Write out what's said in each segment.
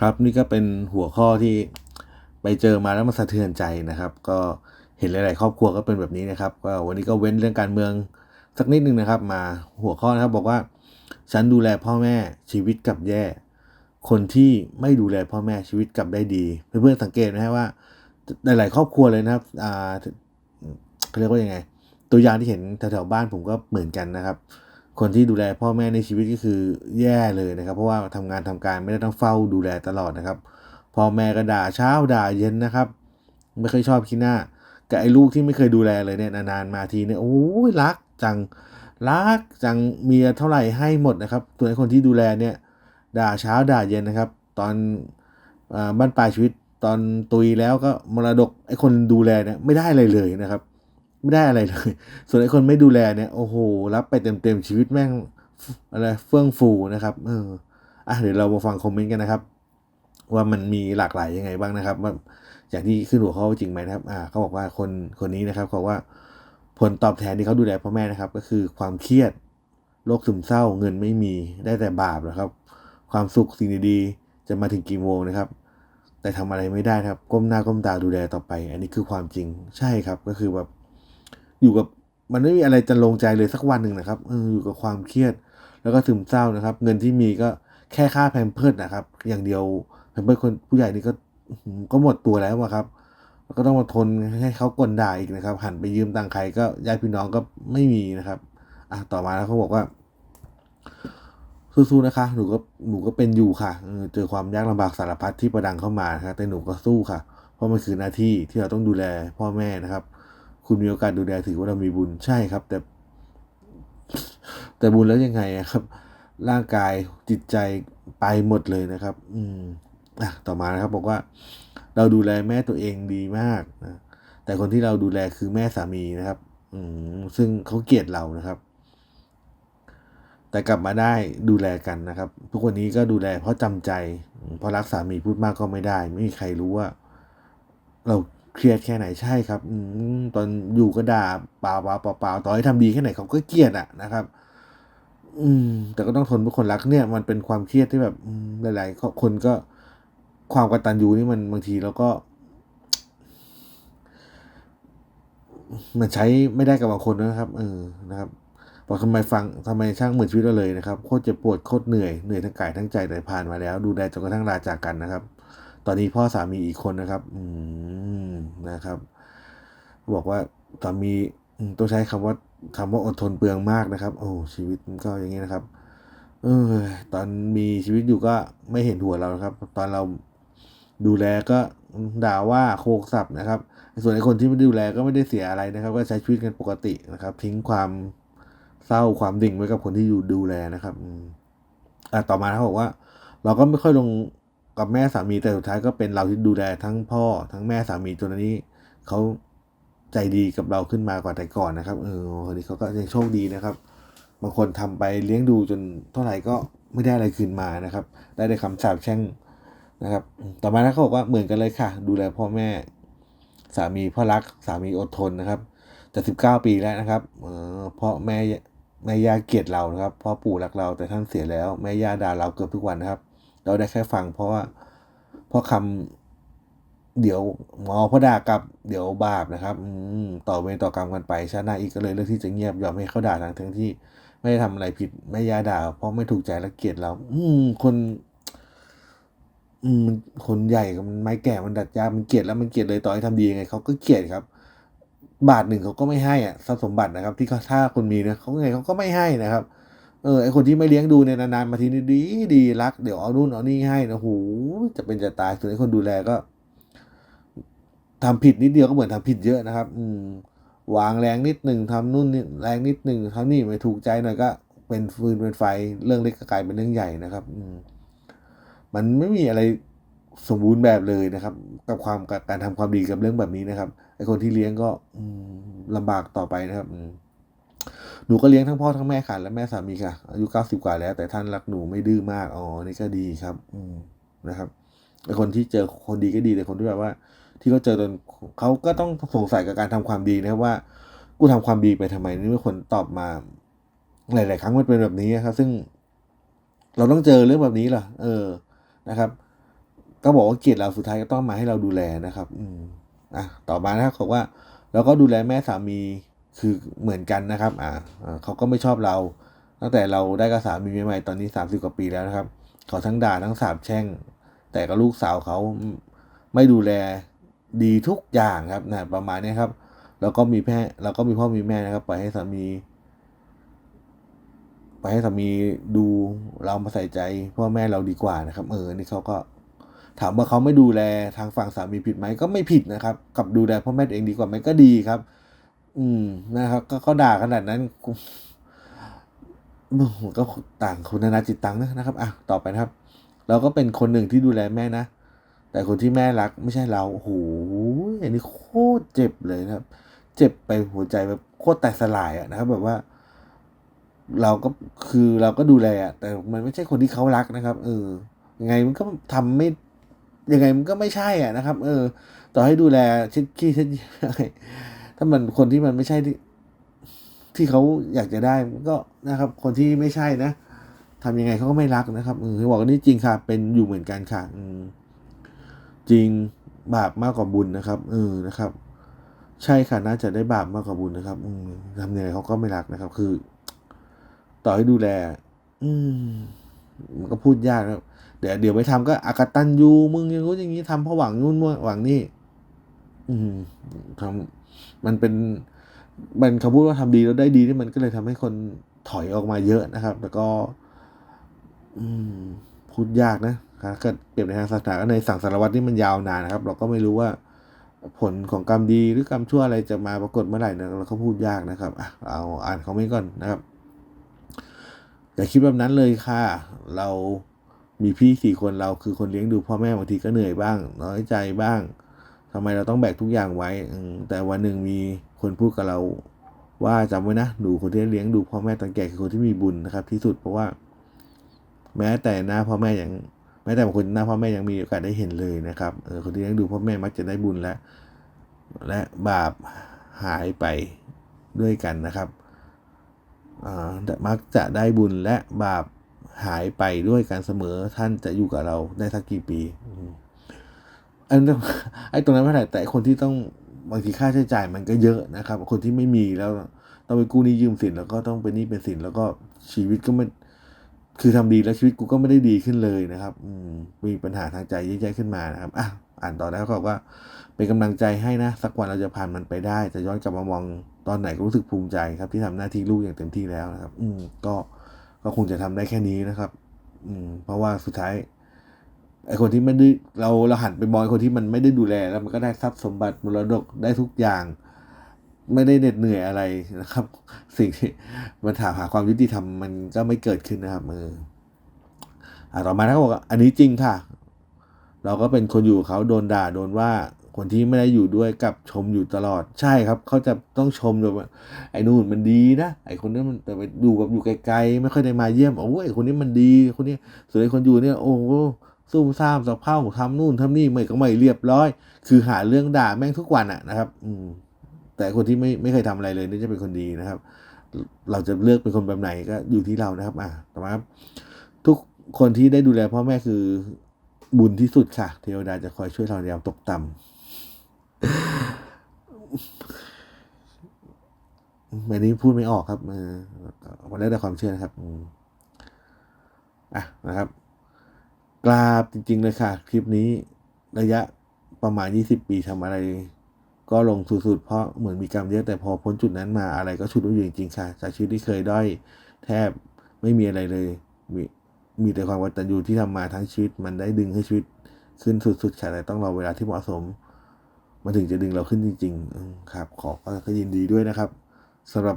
ครับนี่ก็เป็นหัวข้อที่ไปเจอมาแล้วมันสะเทือนใจนะครับ ก็เห็นหลาย ๆ ครอบครัวก็เป็นแบบนี้นะครับก็วันนี้ก็เว้นเรื่องการเมืองสักนิดนึงนะครับ มาหัวข้อนะครับบอกว่า ฉันดูแลพ่อแม่ชีวิตกับแย่ คนที่ไม่ดูแลพ่อแม่ชีวิตกลับได้ดี เพื่อนๆสังเกตไหมฮะว่าหลาย ๆ ครอบครัวเลยนะครับอ่าเขาเรียกว่ายังไง ตัวอย่างที่เห็นแถวๆบ้านผมก็เหมือนกันนะครับ คนที่ดูแลพ่อแม่ในชีวิตก็คือแย่เลยนะครับ เพราะว่าทำงานทำการไม่ได้ต้องเฝ้าดูแลตลอดนะครับพ่อแม่ก็ด่าเช้าด่าเย็นนะครับ ไม่เคยชอบขี้หน้ากับไอ้ลูกที่ไม่เคยดูแลเลยเนี่ยนานๆมาทีเนี่ยโอ้ยรักจังรักจังเมียเท่าไหร่ให้หมดนะครับส่วนไอ้คนที่ดูแลเนี่ยด่าเช้าด่าเย็นนะครับ ตอนอบ้านปลายชีวิตตอนตุยแล้วก็มรดกไอ้คนดูแลเนี่ยไม่ได้อะไรเลยนะครับ ไม่ได้อะไรเลย ส่วนไอ้คนไม่ดูแลเนี่ยโอ้โห รับไปเต็มๆชีวิตแม่งอะไรเฟื่องฟูนะครับเอออะเดี๋ยวเรามาฟังคอมเมนต์กันนะครับ ว่ามันมีหลากหลายยังไงบ้างนะครับ ว่าอย่างที่ขึ้นหัวข้อจริงไหมนะครับ อ่าเขาบอกว่าคนคนนี้นะครับเขาบอกว่าผลตอบแทนที่เขาดูแลพ่อแม่นะครับ ก็คือความเครียดโรคซึมเศร้าเงินไม่มีได้แต่บาปนะครับ ความสุขสิ่งดีๆ จะมาถึงกี่โมงนะครับ แต่ทำอะไรไม่ได้ครับ ก้มหน้าก้มตาดูแลต่อไป อันนี้คือความจริงใช่ครับก็คือแบบ อยู่กับมันไม่มีอะไรจะลงใจเลยสักวันหนึ่งนะครับเอออยู่กับความเครียด แล้วก็ซึมเศร้านะครับ เงินที่มีก็แค่ค่าแพมเพิร์ดนะครับ อย่างเดียวแพมเพิร์ดคนผู้ใหญ่นี่ก็ก็หมดตัวแล้วครับ แล้วก็ต้องมาทนให้เขากลด่าอีกนะครับ หันไปยืมตังค์ใครก็ญาติพี่น้องก็ไม่มีนะครับ อะต่อมาแล้วเขาบอกว่าสู้ๆนะคะหนูก็หนูก็เป็นอยู่ค่ะเออเจอความยากลำบากสารพัดที่ประดังเข้ามาครับแต่หนูก็สู้ค่ะ เพราะมันคือหน้าที่ที่เราต้องดูแลพ่อแม่นะครับ คุณมีโอกาสดูแลถือว่าเรามีบุญใช่ครับ แต่ แต่บุญแล้วยังไงอะครับ ร่างกายจิตใจไปหมดเลยนะครับ อืมอะต่อมานะครับ บอกว่า เราดูแลแม่ตัวเองดีมากนะแต่คนที่เราดูแลคือแม่สามีนะครับ อืมซึ่งเขาเกลียดเรานะครับแต่กลับมาได้ดูแลกันนะครับ ทุกวันนี้ก็ดูแลเพราะจำใจ เพราะรักสามีพูดมากก็ไม่ได้ ไม่มีใครรู้ว่า เรา เครียดแค่ไหนใช่ครับอตอนอยู่ก็ด่าเปล่าเปล่าเปล่าต่อให้ทำดีแค่ไหนเขาก็เกลียดอะนะครับ อืม แต่ก็ต้องทนเพราะคนรักเนี่ย มันเป็นความเครียดที่แบบหลายๆคนก็ความกตัญญูนี่มันบางทีเราก็ มันใช้ไม่ได้กับบางคนนะครับเออนะครับบอกทำไมฟังทำไมช่างเหมือนชีวิตเราเลยนะครับโคตรเจ็บปวดโคตรเหนื่อยเหนื่อยทั้งกายทั้งใจแต่ผ่านมาแล้ว ดูแลจนกระทั่งลาจากกันนะครับ ตอนนี้พ่อสามีอีกคนนะครับ อืมนะครับ บอกว่าสามีต้องใช้คำว่าคำว่าอดทนเปลืองมากนะครับ โอ้ชีวิตก็อย่างนี้นะครับ เออตอนมีชีวิตอยู่ก็ไม่เห็นหัวเราครับ ตอนเราดูแลก็ด่าว่าโคกสับนะครับ ส่วนไอ้คนที่ไม่ดูแลก็ไม่ได้เสียอะไรนะครับ ก็ใช้ชีวิตกันปกตินะครับ ทิ้งความเศร้าความดิ่งไว้กับคนที่อยู่ดูแลนะครับ อ่าต่อมาเขาบอกว่า เราก็ไม่ค่อยลง กับแม่สามีแต่สุดท้ายก็เป็นเราที่ดูแลทั้งพ่อ ทั้งแม่สามีจนนี้เขาใจดีกับเราขึ้นมากว่าแต่ก่อนนะครับเออคนนี้เขาก็ยังโชคดีนะครับ บางคนทำไปเลี้ยงดูจนเท่าไหร่ก็ไม่ได้อะไรคืนมานะครับ ได้ได้คำสาปแช่งนะครับ ต่อมาเขาบอกว่าเหมือนกันเลยค่ะ ดูแลพ่อแม่ สามีพ่อรัก สามีอดทนนะครับแต่สิบเก้าปีแล้วนะครับเออพ่อแม่แม่ย่าเกลียดเรานะครับพ่อปู่รักเราแต่ท่านเสียแล้วแม่ย่าด่าเราเกือบทุกวันนะครับ เราได้แค่ฟัง เพราะว่าเพราะคำเดี๋ยวหมอพ่อด่ากลับเดี๋ยวบาปนะครับอืมต่อเวรต่อกรรมกันไปชาติหน้าอีกก็เลยเลือกที่จะเงียบยอมให้เขาด่าทั้งทั้งที่ ไม่ได้ทำอะไรผิดแม่ย่าด่า เพราะไม่ถูกใจและเกลียดเรา อืมคนอืมคนใหญ่กับมันไม้แก่มันดัดยามันเกลียดแล้วมันเกลียดเลยต่อให้ทำดียังไงเขาก็เกลียดครับ บาทหนึ่งเขาก็ไม่ให้อะทรัพย์สมบัตินะครับ ที่เขาถ้าคนมีนี่ยเขาไงเขาก็ไม่ให้นะครับ เออไอคนที่ไม่เลี้ยงดูเนี่ยนานๆมาทีนี้ดีดีรักเดี๋ยวเอานู่นเอานี่ให้นะโหจะเป็นจะตายส่วนไอคนดูแลก็ทำผิดนิดเดียวก็เหมือนทำผิดเยอะนะครับ อืมวางแรงนิดหนึ่งทำนู่นนี่แรงนิดหนึ่งทำนี่ไม่ถูกใจหน่อยก็ เป็นฟืนเป็นไฟเรื่องเล็กก็กลายเป็นเรื่องใหญ่นะครับ อืมมันไม่มีอะไรสมบูรณ์แบบเลยนะครับ กับความการทำความดีกับเรื่องแบบนี้นะครับไอคนที่เลี้ยงก็ อืมลำบากต่อไปนะครับ อืม หนูก็เลี้ยงทั้งพ่อทั้งแม่ค่ะและแม่สามีค่ะ อายุเก้าสิบกว่าแล้ว แต่ท่านรักหนูไม่ดื้อมากอ๋อนี่ก็ดีครับ อืมนะครับไอคนที่เจอคนดีก็ดีแต่คนที่แบบว่า ที่เขาเจอตนเขาก็ต้องสงสัยกับการทำความดีนะครับว่ากูทำความดีไปทำไมนี่เมื่อคนตอบมาหลาย ๆ ครั้งมันเป็นแบบนี้ครับ ซึ่งเราต้องเจอเรื่องแบบนี้เหรอเออนะครับ ก็บอกว่าเกียดเราสุดท้ายก็ต้องมาให้เราดูแลนะครับ อืมอะต่อมานะครับบอกว่าเราก็ดูแลแม่สามี คือเหมือนกันนะครับอ่าเขาก็ไม่ชอบเรา ตั้งแต่เราได้กับสามีใหม่ๆตอนนี้สามสิบกว่าปีแล้วนะครับเขาทั้งด่าทั้งสาบแช่ง แต่กับลูกสาวเขาไม่ดูแลดีทุกอย่างครับนะประมาณนี้ครับแล้วก็มีแม่แล้วก็มีพ่อมีแม่นะครับปล่อยให้สามีปล่อยให้สามีดูเรามาใส่ใจ พ่อแม่เราดีกว่านะครับ เออนี่เขาก็ ถามว่าเขาไม่ดูแลทางฝั่งสามีผิดไหมก็ไม่ผิดนะครับ กับดูแลพ่อแม่เองดีกว่าไหมก็ดีครับ อืมนะครับ ก็เขาด่าขนาดนั้นกูก็ต่างคนนานาจิตตังนะครับอะต่อไปนะครับ เราก็เป็นคนหนึ่งที่ดูแลแม่นะ แต่คนที่แม่รักไม่ใช่เราโอ้โหอันนี้โคตรเจ็บเลยนะครับ เจ็บไปหัวใจแบบโคตรแตกสลายอะนะครับ แบบว่า เราก็คือเราก็ดูแลอะแต่มันไม่ใช่คนที่เขารักนะครับ เออยังไงมันก็ทำไม่ยังไงมันก็ไม่ใช่อะนะครับ เออ ต่อให้ดูแลเช็ดขี้เช็ด ถ้ามันคนที่มันไม่ใช่ที่ที่เขาอยากจะได้มันก็นะครับ คนที่ไม่ใช่นะทำยังไงเขาก็ไม่รักนะครับอือบอกว่านี่จริงค่ะ เป็นอยู่เหมือนกันค่ะ อืมจริงบาปมากกว่าบุญนะครับเออนะครับ ใช่ค่ะน่าจะได้บาปมากกว่าบุญนะครับ อืมทำยังไงเขาก็ไม่รักนะครับ คือ ต่อให้ดูแล อืมมันก็พูดยากครับเดี๋ยวเดี๋ยวไปทำก็อากตันยูมึงอย่างงู้นอย่างนี้ทำเพราะหวังนู่นหวังนี่ อืมทำ มันเป็นมันคำพูดว่าทำดีแล้วได้ดีนี่มันก็เลยทำให้คนถอยออกมาเยอะนะครับ แล้วก็ อืมพูดยากนะครับก็เปรียบในทางศาสนาในสังสารวัตรนี่มันยาวนานนะครับ เราก็ไม่รู้ว่าผลของกรรมดีหรือกรรมชั่วอะไรจะมาปรากฏเมื่อไหร่นะเราก็พูดยากนะครับอะเอาอ่านคอมเมนต์ก่อนนะครับอย่าคิดแบบนั้นเลยค่ะ เรามีพี่สี่คนเราคือคนเลี้ยงดูพ่อแม่บางทีก็เหนื่อยบ้าง น้อยใจบ้าง ทำไมเราต้องแบกทุกอย่างไว้ แต่วันหนึ่งมีคนพูดกับเราว่าจำไว้นะหนูคนที่เลี้ยงดูพ่อแม่ตอนแก่คือคนที่มีบุญนะครับ ที่สุดเพราะว่า แม้แต่หน้าพ่อแม่อย่างแม้แต่บางคนหน้าพ่อแม่ยังมีโอกาสได้เห็นเลยนะครับเออคนที่เลี้ยงดูพ่อแม่มักจะได้บุญและ และบาปหายไปด้วยกันนะครับอ่มักจะได้บุญและบาปหายไปด้วยกันเสมอท่านจะอยู่กับเราได้สักกี่ปี อันไอ้ตรงนั้นไม่ได้แต่คนที่ต้องบางทีค่าใช้จ่ายมันก็เยอะนะครับ คนที่ไม่มีแล้วต้องไปกู้หนี้ยืมสินแล้วก็ต้องเป็นหนี้เป็นสินแล้วก็ชีวิตก็ไม่คือทำดีแล้วชีวิตกูก็ไม่ได้ดีขึ้นเลยนะครับ อืมมีปัญหาทางใจเยอะแยะขึ้นมานะครับอะอ่านต่อแล้วก็บอกว่าเป็นกำลังใจให้นะ สักวันเราจะผ่านมันไปได้จะย้อนกลับมามองตอนไหนก็รู้สึกภูมิใจครับ ที่ทำหน้าที่ลูกอย่างเต็มที่แล้วนะครับ อืมก็ก็คงจะทำได้แค่นี้นะครับ อืมเพราะว่าสุดท้าย ไอคนที่ไม่ได้เราเราหันไปมองคนที่มันไม่ได้ดูแลแล้วมันก็ได้ทรัพย์สมบัติมรดกได้ทุกอย่าง ไม่ได้เหน็ดเหนื่อยอะไรนะครับ สิ่งที่มันถามหาความยุติธรรมมันก็ไม่เกิดขึ้นนะครับเอออ่าต่อมาถ้าบอกอันนี้จริงค่ะ เราก็เป็นคนอยู่เขาโดนด่าโดนว่าคนที่ไม่ได้อยู่ด้วยกับชมอยู่ตลอดใช่ครับ เขาจะต้องชมแบบไอ้นู่นมันดีนะไอ้คนนี้มันแต่ไปดูแบบอยู่ไกลๆไม่ค่อยได้มาเยี่ยมโอ้ยคนนี้มันดีคนนี้ส่วนไอ้คนอยู่เนี่ยโอ้ ซุ่มซ่ามสะเพร่าทำนู่นทำนี่ไม่ก็ไม่เรียบร้อย คือหาเรื่องด่าแม่งทุกวันอะนะครับ อืมแต่คนที่ไม่ไม่เคยทำอะไรเลยนี่จะเป็นคนดีนะครับ เราจะเลือกเป็นคนแบบไหนก็อยู่ที่เรานะครับ อ่าต่อมาครับ ทุกคนที่ได้ดูแลพ่อแม่คือบุญที่สุดค่ะ เทวดาจะคอยช่วยเราในยามตกต่ำแบบนี้พูดไม่ออกครับเออมันแล้วแต่ความเชื่อนะครับอะนะครับาบจริงๆเลยค่ะ คลิปนี้ระยะประมาณ 20 ปีทำอะไร ก็ลงสุดๆ เพราะเหมือนมีกรรมเยอะแต่พอพ้นจุดนั้นมาอะไรก็ชุดอยู่จริงๆค่ะจากชีวิตที่เคยด้อยแทบไม่มีอะไรเลย มีมีแต่ความวัตัญญูที่ทำมาทั้งชีวิต มันได้ดึงให้ชีวิตขึ้นสุดๆค่ะแต่ต้องรอเวลาที่เหมาะสมมันถึงจะดึงเราขึ้นจริง ๆ ครับ ขอก็ยินดีด้วยนะครับสำหรับ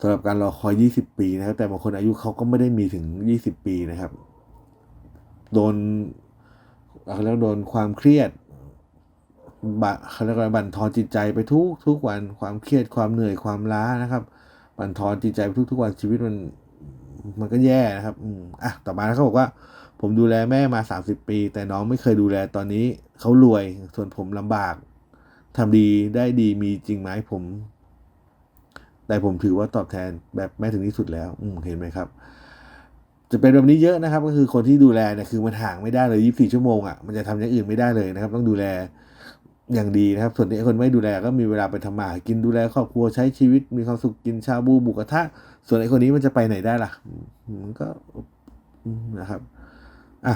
สำหรับการรอคอย 20 ปีนะครับ แต่บางคนอายุเขาก็ไม่ได้มีถึง 20 ปีนะครับ โดนเขาเรียกโดนความเครียดบะเขาเรียกว่าบั่นทอนจิตใจไปทุกทุกวันความเครียดความเหนื่อยความล้านะครับ บั่นทอนจิตใจไปทุกทุกวันชีวิตมันมันก็แย่นะครับอืมอะต่อมาเขาบอกว่า ผมดูแลแม่มาสามสิบปี แต่น้องไม่เคยดูแลตอนนี้เขารวยส่วนผมลำบากทำดีได้ดีมีจริงไหมผม แต่ผมถือว่าตอบแทนแบบแม่ถึงที่สุดแล้ว อืมเห็นไหมครับ จะเป็นแบบนี้เยอะนะครับ ก็คือคนที่ดูแลเนี่ยคือมันห่างไม่ได้เลย 24 ชั่วโมงอะมันจะทำอย่างอื่นไม่ได้เลยนะครับ ต้องดูแลอย่างดีนะครับ ส่วนไอ้คนไม่ดูแลก็มีเวลาไปทำมาหากินดูแลครอบครัวใช้ชีวิตมีความสุขกินชาบูบุกกระทะส่วนไอ้คนนี้มันจะไปไหนได้ล่ะมันก็นะครับอะ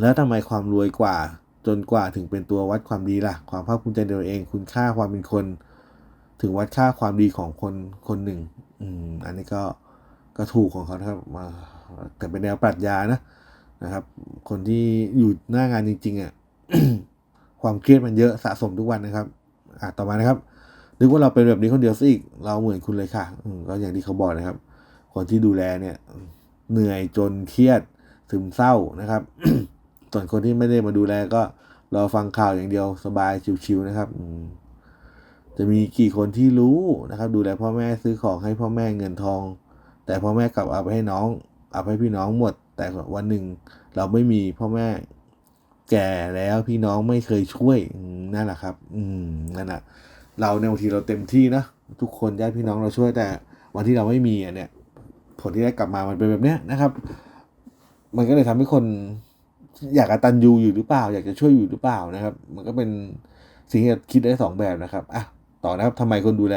แล้วทำไมความรวยกว่าจนกว่าถึงเป็นตัววัดความดีล่ะ ความภาคภูมิใจในตัวเอง คุณค่าความเป็นคน ถึงวัดค่าความดีของคนคนหนึ่ง อืม อันนี้ก็ก็ถูกของเขาครับมา แต่เป็นแนวปรัชญานะนะครับ คนที่อยู่หน้างานจริงๆอะความเครียดมันเยอะสะสมทุกวันนะครับ อะต่อมานะครับนึกว่าเราเป็นแบบนี้คนเดียวซะอีกเราเหมือนคุณเลยค่ะก็อย่างที่เขาบอกนะครับ คนที่ดูแลเนี่ย เหนื่อยจนเครียดซึมเศร้านะครับส่วนคนที่ไม่ได้มาดูแลก็รอฟังข่าวอย่างเดียวสบายชิวๆนะครับจะมีกี่คนที่รู้นะครับ ดูแลพ่อแม่ซื้อของให้พ่อแม่เงินทอง แต่พ่อแม่กลับเอาไปให้น้อง เอาไปให้พี่น้องหมด แต่วันหนึ่งเราไม่มีพ่อแม่แก่แล้วพี่น้องไม่เคยช่วยนั่นแหละครับ อืมนั่นแหละเราในบางทีเราเต็มที่นะทุกคนญาติพี่น้องเราช่วยแต่วันที่เราไม่มีอะเนี่ย ผลที่ได้กลับมามันเป็นแบบเนี้ยนะครับ มันก็เลยทำให้คนอยากกตันยูอยู่หรือเปล่า อยากจะช่วยอยู่หรือเปล่านะครับ มันก็เป็นสิ่งที่คิดได้สองแบบนะครับอะต่อนะครับทำไมคนดูแล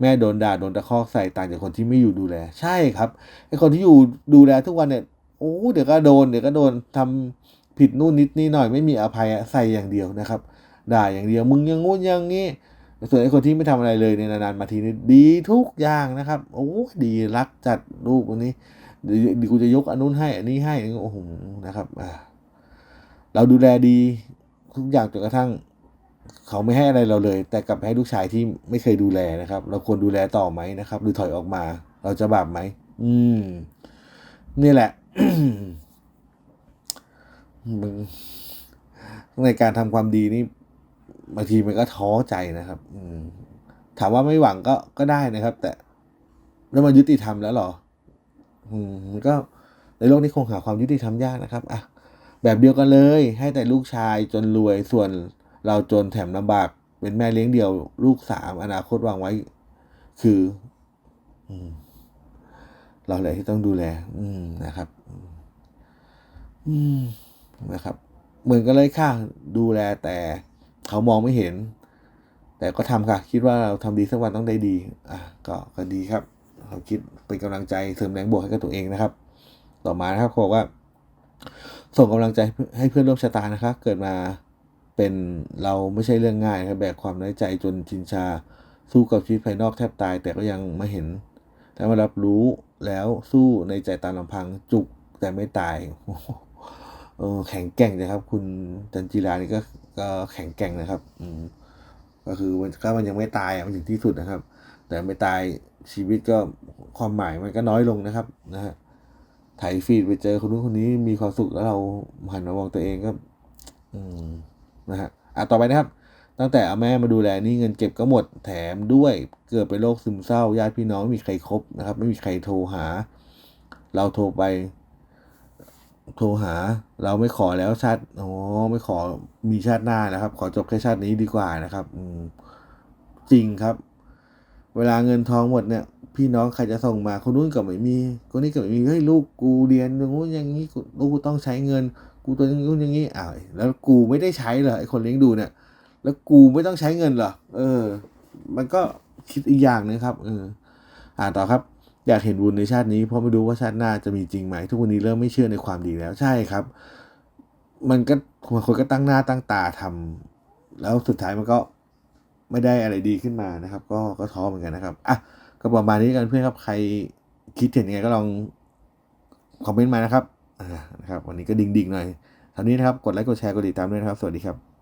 แม่โดนด่าโดนตะคอกใส่ต่างจากคนที่ไม่อยู่ดูแล ใช่ครับไอคนที่อยู่ดูแลทุกวันเนี่ยโอ้เดี๋ยวก็โดนเดี๋ยวก็โดนทำผิดนู่นนิดนี่หน่อยไม่มีอภัยใส่อย่างเดียวนะครับ ด่าอย่างเดียวมึงยังงู้นย่างงี้ส่วนไอคนที่ไม่ทำอะไรเลยเนี่ยนานๆมาทีนี้ดีทุกอย่างนะครับ โอ้ดีรักจัดลูกวันนี้เดี๋ยวกูจะยกอันนู้นให้อันนี้ให้โอ้โหนะครับเราดูแลดีทุกอย่างจนกระทั่ง เขาไม่ให้อะไรเราเลย แต่กลับให้ลูกชายที่ไม่เคยดูแลนะครับ เราควรดูแลต่อไหมนะครับ หรือถอยออกมา เราจะบาปไหมอืม นี่แหละในการทำความดีนี่บางทีมันก็ท้อใจนะครับ อืม ถามว่าไม่หวังก็ก็ได้นะครับ แต่แล้วมันยุติธรรมแล้วหรอ อืมก็ในโลกนี้คงหาความยุติธรรมยากนะครับอะแบบเดียวกันเลย ให้แต่ลูกชายจนรวยส่วน เราจนแถมลำบากเป็นแม่เลี้ยงเดี่ยว ลูกสามอนาคตวางไว้ คืออเราแหละที่ต้องดูแล อืมนะครับ อืมนะครับ เหมือนกันเลยค่ะ ดูแลแต่เขามองไม่เห็น แต่ก็ทำค่ะ คิดว่าเราทำดีสักวันต้องได้ดี อะก็ก็ดีครับเขาคิดเป็นกำลังใจเสริมแรงบวกให้กับตัวเองนะครับ ต่อมานะครับเขาบอกว่า ส่งกำลังใจให้เพื่อนร่วมชะตานะครับเกิดมา เป็นเราไม่ใช่เรื่องง่ายครับแบกความน้อยใจจนชินชา สู้กับชีวิตภายนอกแทบตาย แต่ก็ยังไม่เห็นแต่มารับรู้แล้วสู้ในใจตามลำพังจุกแต่ไม่ตายเออแข็งแกร่งนะครับ คุณจันจิรานี่ก็ก็แข็งแกร่งนะครับ อืมก็คือมันก็มันยังไม่ตายอะมันถึงที่สุดนะครับ แต่ไม่ตายชีวิตก็ความหมายมันก็น้อยลงนะครับนะฮะถ่ายฟีดไปเจอคนนู้นคนนี้มีความสุขแล้วเราหันมามองตัวเองก็ อืม นะฮะอะต่อไปนะครับ ตั้งแต่เอาแม่มาดูแลนี่เงินเก็บก็หมดแถมด้วยเกิดเป็นโรคซึมเศร้าญาติพี่น้องไม่มีใครครบนะครับ ไม่มีใครโทรหา เราโทรไป โทรหา เราไม่ขอแล้วชาติอ๋อไม่ขอมีชาติหน้านะครับ ขอจบแค่ชาตินี้ดีกว่านะครับ อืมจริงครับ เวลาเงินทองหมดเนี่ยพี่น้องใครจะส่งมาคนนู้นก็ไม่มีคนนี้ก็ไม่มีเฮ้ยลูกกูเรียนอย่างงู้นอย่างนี้ลูกกูต้องใช้เงิน กูตัวอย่างงู้นอย่างนี้อ้าวแล้วกูไม่ได้ใช้เหรอไอคนเลี้ยงดูเนี่ย แล้วกูไม่ต้องใช้เงินเหรอเออ มันก็คิดอีกอย่างนึงครับเอออ่านต่อครับ อยากเห็นบุญในชาตินี้เพราะไม่รู้ว่าชาติหน้าจะมีจริงไหมทุกวันนี้เริ่มไม่เชื่อในความดีแล้วใช่ครับ มันก็บางคนก็ตั้งหน้าตั้งตาทำแล้วสุดท้ายมันก็ไม่ได้อะไรดีขึ้นมานะครับ ก็ก็ท้อเหมือนกันนะครับอะก็ประมาณนี้กันเพื่อนครับใครคิดเห็นยังไงก็ลองคอมเมนต์มานะครับ นะครับวันนี้ก็ดิ่งๆหน่อยเท่านี้นะครับกดไลค์กดแชร์กดติดตามด้วยนะครับ สวัสดีครับ